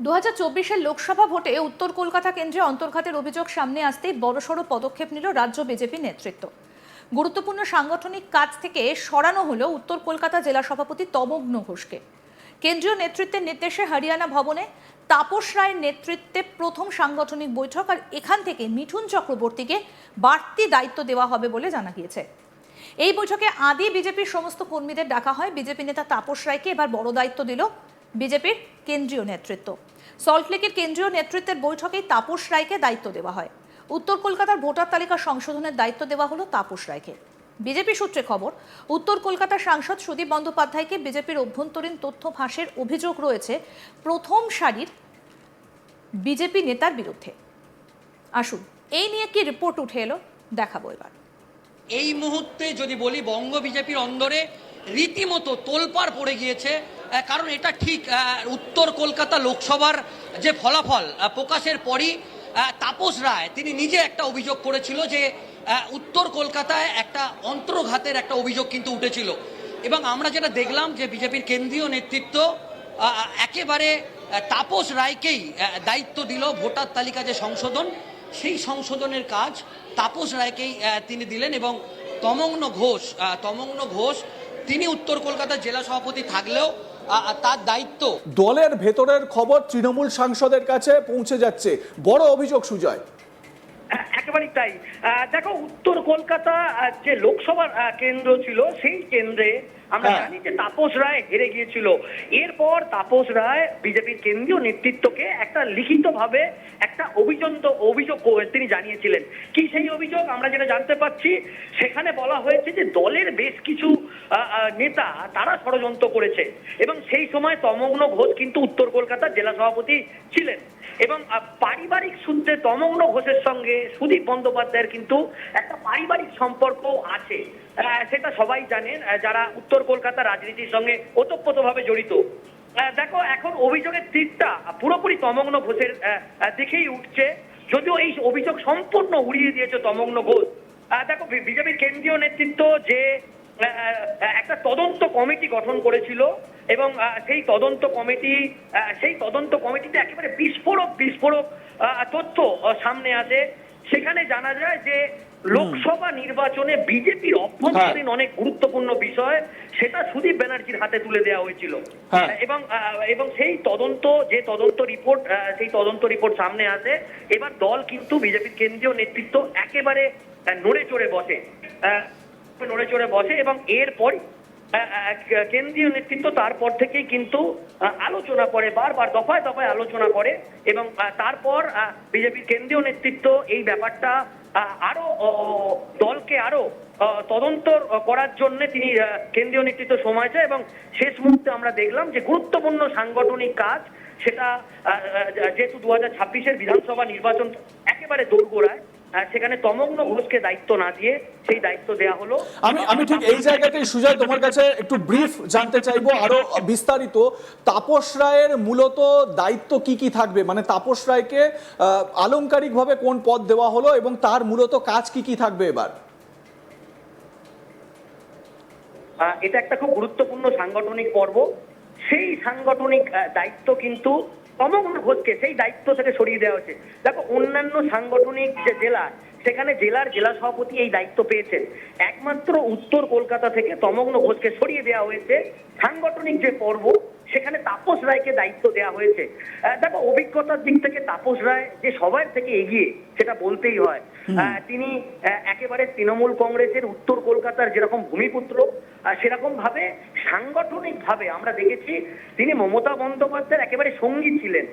দু হাজার লোকসভা ভোটে উত্তর কলকাতা কেন্দ্রে অন্তর্ঘাতের অভিযোগ সামনে আসতেই বড়সড় পদক্ষেপ নিল রাজ্য বিজেপি নেতৃত্ব। গুরুত্বপূর্ণ সাংগঠনিক কাজ থেকে সরানো হলো উত্তর কলকাতা জেলা সভাপতি তমগ্ন ঘোষকে। কেন্দ্রীয় নেতৃত্বের নির্দেশে হরিয়ানা ভবনে তাপস রায়ের নেতৃত্বে প্রথম সাংগঠনিক বৈঠক আর এখান থেকে মিঠুন চক্রবর্তীকে বাড়তি দায়িত্ব দেওয়া হবে বলে জানা গিয়েছে। এই বৈঠকে আদি বিজেপির সমস্ত কর্মীদের ডাকা হয়। বিজেপি নেতা তাপস রায়কে এবার বড় দায়িত্ব দিল বিজেপির কেন্দ্রীয় নেতৃত্ব। সল্টলেকের কেন্দ্রীয় নেতৃত্বের বৈঠকেই তাপস রায়কে দায়িত্ব দেওয়া হয়। উত্তর কলকাতার ভোটার তালিকা সংশোধনের দায়িত্ব দেওয়া হলো তাপস রায়কে। বিজেপি সূত্রে খবর, উত্তর কলকাতার সাংসদ সুদীপ বন্দ্যোপাধ্যায়কে বিজেপির অভ্যন্তরীণ তথ্য ফাঁসের অভিযোগ রয়েছে প্রথম সারির বিজেপি নেতার বিরুদ্ধে। আসুন, এই নিয়ে কি রিপোর্ট উঠে এলো, দেখাবো এবার। এই মুহূর্তে যদি বলি, বঙ্গ বিজেপির অন্দরে রীতিমতো তোলপাড় পড়ে গিয়েছে কারণ এটা ঠিক উত্তর কলকাতা লোকসভার যে ফলাফল প্রকাশের পরই তাপস রায়, তিনি নিজে একটা অভিযোগ করেছিল যে উত্তর কলকাতায় একটা অন্তর্ঘাতের একটা অভিযোগ কিন্তু উঠেছিল। এবং আমরা যেটা দেখলাম যে বিজেপির কেন্দ্রীয় নেতৃত্ব একেবারে তাপস রায়কেই দায়িত্ব দিল ভোটার তালিকা যে সংশোধন, সেই সংশোধনের কাজ তাপস রায়কেই তিনি দিলেন এবং তমগ্ন ঘোষ তমগ্ন ঘোষ, তিনি উত্তর কলকাতার জেলা সভাপতি থাকলেও তার দায়িত্ব। দলের ভেতরের খবর তৃণমূল সাংসদের কাছে পৌঁছে যাচ্ছে। বড় অভিযোগ সুজয়। একেবারেই তাই। দেখো উত্তর কলকাতা যে লোকসভার কেন্দ্র ছিল সেই কেন্দ্রে আমরা হ্যাঁ। জানি যে তাপস রায় হেরে গিয়েছিল। এরপর তাপস রায় বিজেপির কেন্দ্রীয় নেতৃত্বকে একটা লিখিত ভাবে একটা অভিযন্ত অভিযোগ তিনি জানিয়েছিলেন। কি সেই অভিযোগ? আমরা যেটা জানতে পাচ্ছি সেখানে বলা হয়েছে যে দলের বেশ কিছু নেতা, তারা ষড়যন্ত্র করেছে। এবং সেই সময় তমগ্ন ঘোষ কিন্তু উত্তর কলকাতার জেলা সভাপতি ছিলেন। এবং পারিবারিক সূত্রে তমগ্ন ঘোষের সঙ্গে সুদীপ বন্দ্যোপাধ্যায়ের কিন্তু একটা পারিবারিক সম্পর্ক আছে। সেটা সবাই জানেন। যারা উত্তর কলকাতা রাজনীতির সঙ্গে ওতপ্রোতভাবে জড়িত। দেখো, এখন অভিযোগের তীরটা পুরোপুরি তমগ্ন ঘোষের দিকেই উঠছে। যদিও এই অভিযোগ সম্পূর্ণ উড়িয়ে দিয়েছে তমগ্ন ঘোষ। দেখো বিজেপির কেন্দ্রীয় নেতৃত্ব যে একটা তদন্ত কমিটি গঠন করেছিল এবং সেই তদন্ত কমিটি সেই তদন্ত কমিটিতে একেবারে বিস্ফোরক বিস্ফোরক তথ্য সামনে আসে। সেখানে জানা যায় যে লোকসভা নির্বাচনে বিজেপির অভ্যন্তরীণ অনেক গুরুত্বপূর্ণ বিষয় সেটা সুদীপ ব্যানার্জির হাতে তুলে দেওয়া হয়েছিল। হ্যাঁ। এবং এবং সেই তদন্ত যে তদন্ত রিপোর্ট সেই তদন্ত রিপোর্ট সামনে আসে এবার দল কিন্তু বিজেপির কেন্দ্রীয় নেতৃত্ব একেবারে নড়ে চড়ে বসে। নড়ে চড়ে বসে এবং এরপর কেন্দ্রীয় নেতৃত্ব তারপর থেকেই কিন্তু আলোচনা করে, বারবার, দফায় দফায় আলোচনা করে এবং তারপর বিজেপির কেন্দ্রীয় নেতৃত্ব এই ব্যাপারটা আরও দলকে আরও তদন্ত করার জন্য তিনি কেন্দ্রীয় নেতৃত্ব সময় চায় এবং শেষ মুহূর্তে আমরা দেখলাম যে গুরুত্বপূর্ণ সাংগঠনিক কাজ সেটা যেহেতু দু হাজার ছাব্বিশের বিধানসভা নির্বাচন একেবারে দোরগোড়ায় সেখানে তমগ্ন ঘোষকে দায়িত্ব না দিয়ে সেই দায়িত্ব দেওয়া হলো। আমি আমি ঠিক এই জায়গাতেই সুজয় তোমার কাছে একটু ব্রিফ জানতে চাইব আরও বিস্তারিত। তাপস রায়ের মূলত দায়িত্ব কি কি থাকবে? মানে তাপস রায়কে আলংকারিকভাবে কোন পদ দেওয়া হলো এবং তার মূলত কাজ কি কি থাকবে এবার? এটা একটা খুব গুরুত্বপূর্ণ সাংগঠনিক পর্ব। সেই সাংগঠনিক দায়িত্ব কিন্তু তমগ্ন ঘোষকে সেই দায়িত্ব থেকে সরিয়ে দেওয়া হয়েছে। দেখো, অন্যান্য সাংগঠনিক যে জেলা, সেখানে জেলার জেলা সভাপতি এই দায়িত্ব পেয়েছেন। একমাত্র উত্তর কলকাতা থেকে তমগ্ন ঘোষকে সরিয়ে দেওয়া হয়েছে সাংগঠনিক যে পর্ব সেখানে তাপস রায়কে দায়িত্ব দেওয়া হয়েছে। দেখো অভিজ্ঞতার দিক থেকে তাপস রায় যে সবার থেকে এগিয়ে সেটা বলতেই হয়। তিনি একেবারে তৃণমূল কংগ্রেসের উত্তর কলকাতার যেরকম ভূমিপুত্র সেরকম ভাবে সাংগঠনিক ভাবে আমরা দেখেছি তিনি মমতা বন্দ্যোপাধ্যায়ের একেবারে সঙ্গী ছিলেন।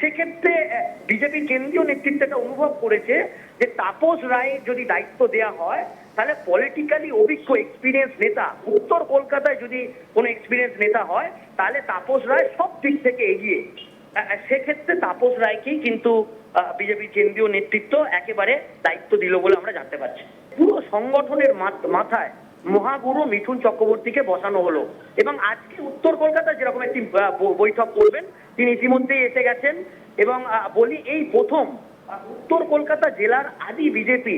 সেক্ষেত্রে বিজেপি কেন্দ্রীয় নেতৃত্বটা অনুভব করেছে যে তাপস রায় যদি দায়িত্ব দেয়া হয় তাহলে পলিটিক্যালি অভিজ্ঞ এক্সপিরিয়েন্স নেতা, উত্তর কলকাতায় যদি কোনো এক্সপিরিয়েন্স নেতা হয়, তাহলে তাপস রায় সব দিক থেকে এগিয়ে। সেক্ষেত্রে তাপস রায়কেই কিন্তু বিজেপি কেন্দ্রীয় নেতৃত্ব একেবারে দায়িত্ব দিল বলে আমরা জানতে পারছি। পুরো সংগঠনের মাথায় মহাগুরু মিঠুন চক্রবর্তীকে বসানো হলো এবং আজকে উত্তর কলকাতায় যেরকম একটি বৈঠক করবেন, তিনি ইতিমধ্যেই এসে গেছেন এবং বলি এই প্রথম উত্তর কলকাতা জেলার আদি বিজেপি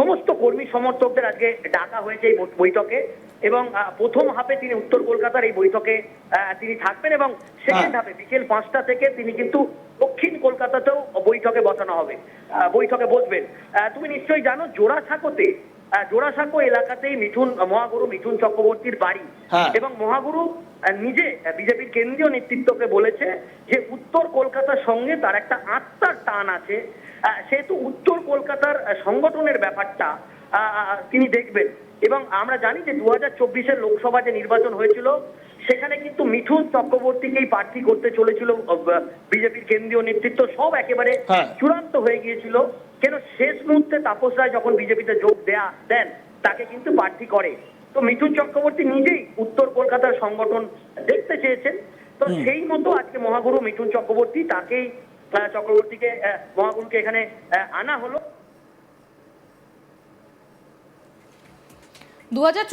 সমস্ত কর্মী সমর্থকদের আজকে ডাকা হয়েছে এই বৈঠকে এবং প্রথম হাফে তিনি উত্তর কলকাতার এই বৈঠকে তিনি থাকবেন এবং সেকেন্ড হাফে বিকেল পাঁচটা থেকে তিনি কিন্তু দক্ষিণ কলকাতাতেও বৈঠকে বসানো হবে বৈঠকে বসবেন তুমি নিশ্চয়ই জানো জোড়াসাঁকোতে আহ, জোড়াসাঁকো এলাকাতেই মিঠুন মহাগুরু মিঠুন চক্রবর্তীর বাড়ি হ্যাঁ। এবং মহাগুরু নিজে বিজেপির কেন্দ্রীয় নেতৃত্বকে বলেছে যে উত্তর কলকাতার সঙ্গে তার একটা আত্মার টান আছে সেহেতু উত্তর কলকাতার সংগঠনের ব্যাপারটা তিনি দেখবেন। এবং আমরা জানি যে দু হাজার চব্বিশের লোকসভা যে নির্বাচন হয়েছিল সেখানে কিন্তু মিঠুন চক্রবর্তীকেই প্রার্থী করতে চলেছিল বিজেপির কেন্দ্রীয় নেতৃত্ব সব একেবারে হ্যাঁ। চূড়ান্ত হয়ে গিয়েছিল। কেন শেষ মুহূর্তে তাপস রায় যখন বিজেপিতে যোগ দেয়া দেন তাকে কিন্তু প্রার্থী করে। তো মিঠুন চক্রবর্তী নিজেই উত্তর কলকাতার সংগঠন দেখতে চেয়েছেন। তো সেই মতো আজকে মহাগুরু মিঠুন চক্রবর্তী তাকেই চক্রবর্তীকে মহাগুরুকে এখানে আনা হলো। দু হাজার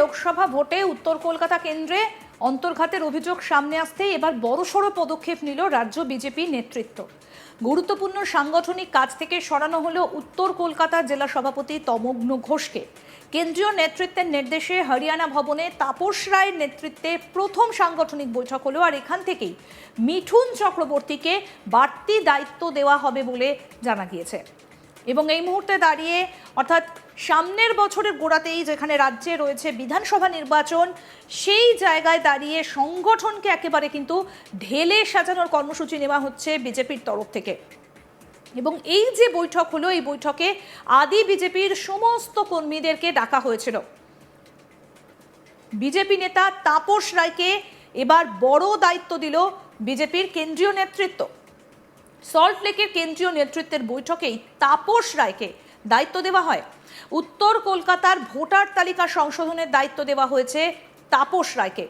লোকসভা ভোটে উত্তর কলকাতা কেন্দ্রে অন্তর্ঘাতের অভিযোগ সামনে আসতেই এবার বড়সড় পদক্ষেপ নিল রাজ্য বিজেপি নেতৃত্ব। গুরুত্বপূর্ণ সাংগঠনিক কাজ থেকে সরানো হলো উত্তর কলকাতার জেলা সভাপতি তমগ্ন ঘোষকে। কেন্দ্রীয় নেতৃত্বের নির্দেশে হরিয়ানা ভবনে তাপস রায়ের নেতৃত্বে প্রথম সাংগঠনিক বৈঠক হলো আর এখান থেকেই মিঠুন চক্রবর্তীকে বাড়তি দায়িত্ব দেওয়া হবে বলে জানা গিয়েছে। এবং এই মুহূর্তে দাঁড়িয়ে, অর্থাৎ সামনের বছরের গোড়াতেই যেখানে রাজ্যে রয়েছে বিধানসভা নির্বাচন, সেই জায়গায় দাঁড়িয়ে সংগঠনকে একেবারে কিন্তু ঢেলে সাজানোর কর্মসূচি নেওয়া হচ্ছে বিজেপির তরফ থেকে। এবং এই যে বৈঠক হলো, এই বৈঠকে আদি বিজেপির সমস্ত কর্মীদেরকে ডাকা হয়েছিল। বিজেপি নেতা তাপস রায়কে এবার বড় দায়িত্ব দিল বিজেপির কেন্দ্রীয় নেতৃত্ব। সল্ট লেকের কেন্দ্রীয় নেতৃত্বের বৈঠকেই তাপস রায়কে দায়িত্ব দেওয়া হয়। উত্তর কলকাতার ভোটার তালিকা সংশোধনের দায়িত্ব দেওয়া হয়েছে তাপস রায়কে।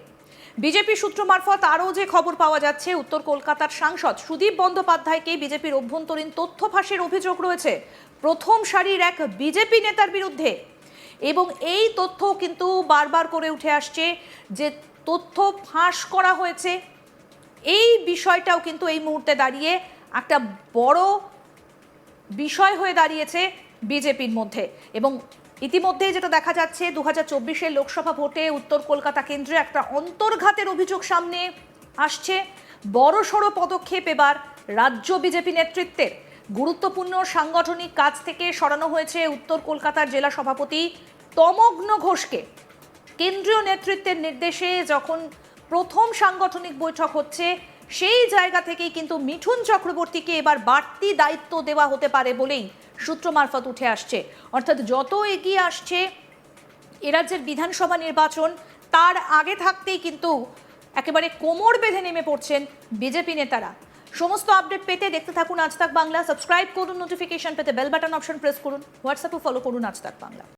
বিজেপি সূত্র মারফত আরও যে খবর পাওয়া যাচ্ছে, উত্তর কলকাতার সাংসদ সুদীপ বন্দ্যোপাধ্যায়কে বিজেপির অভ্যন্তরীণ তথ্য ফাঁসের অভিযোগ রয়েছে। প্রথম সারির এক বিজেপি নেতার বিরুদ্ধে। এবং এই তথ্য কিন্তু বারবার করে উঠে আসছে যে তথ্য ফাঁস করা হয়েছে। এই বিষয়টাও কিন্তু এই মুহূর্তে দাঁড়িয়ে একটা বড় বিষয় হয়ে দাঁড়িয়েছে বিজেপির মধ্যে। এবং ইতিমধ্যেই যেটা দেখা যাচ্ছে দু হাজার লোকসভা ভোটে উত্তর কলকাতা কেন্দ্রে একটা অন্তর্ঘাতের অভিযোগ সামনে আসছে। বড় সড়ো পদক্ষেপ এবার রাজ্য বিজেপি নেতৃত্বের। গুরুত্বপূর্ণ সাংগঠনিক কাজ থেকে সরানো হয়েছে উত্তর কলকাতার জেলা সভাপতি তমগ্ন ঘোষকে। কেন্দ্রীয় নেতৃত্বের নির্দেশে যখন প্রথম সাংগঠনিক বৈঠক হচ্ছে সেই জায়গা থেকেই কিন্তু মিঠুন চক্রবর্তীকে এবার বাড়তি দায়িত্ব দেওয়া হতে পারে বলেই সূত্র মারফত উঠে আসছে। অর্থাৎ যত এগিয়ে আসছে এ রাজ্যের বিধানসভা নির্বাচন, তার আগে থাকতেই কিন্তু একেবারে কোমর বেঁধে নেমে পড়ছেন বিজেপি নেতারা। সমস্ত আপডেট পেতে দেখতে থাকুন আজ তাক বাংলা। সাবস্ক্রাইব করুন, নোটিফিকেশন পেতে বেল বাটন অপশন প্রেস করুন। হোয়াটসঅ্যাপে ফলো করুন আজ তাক বাংলা।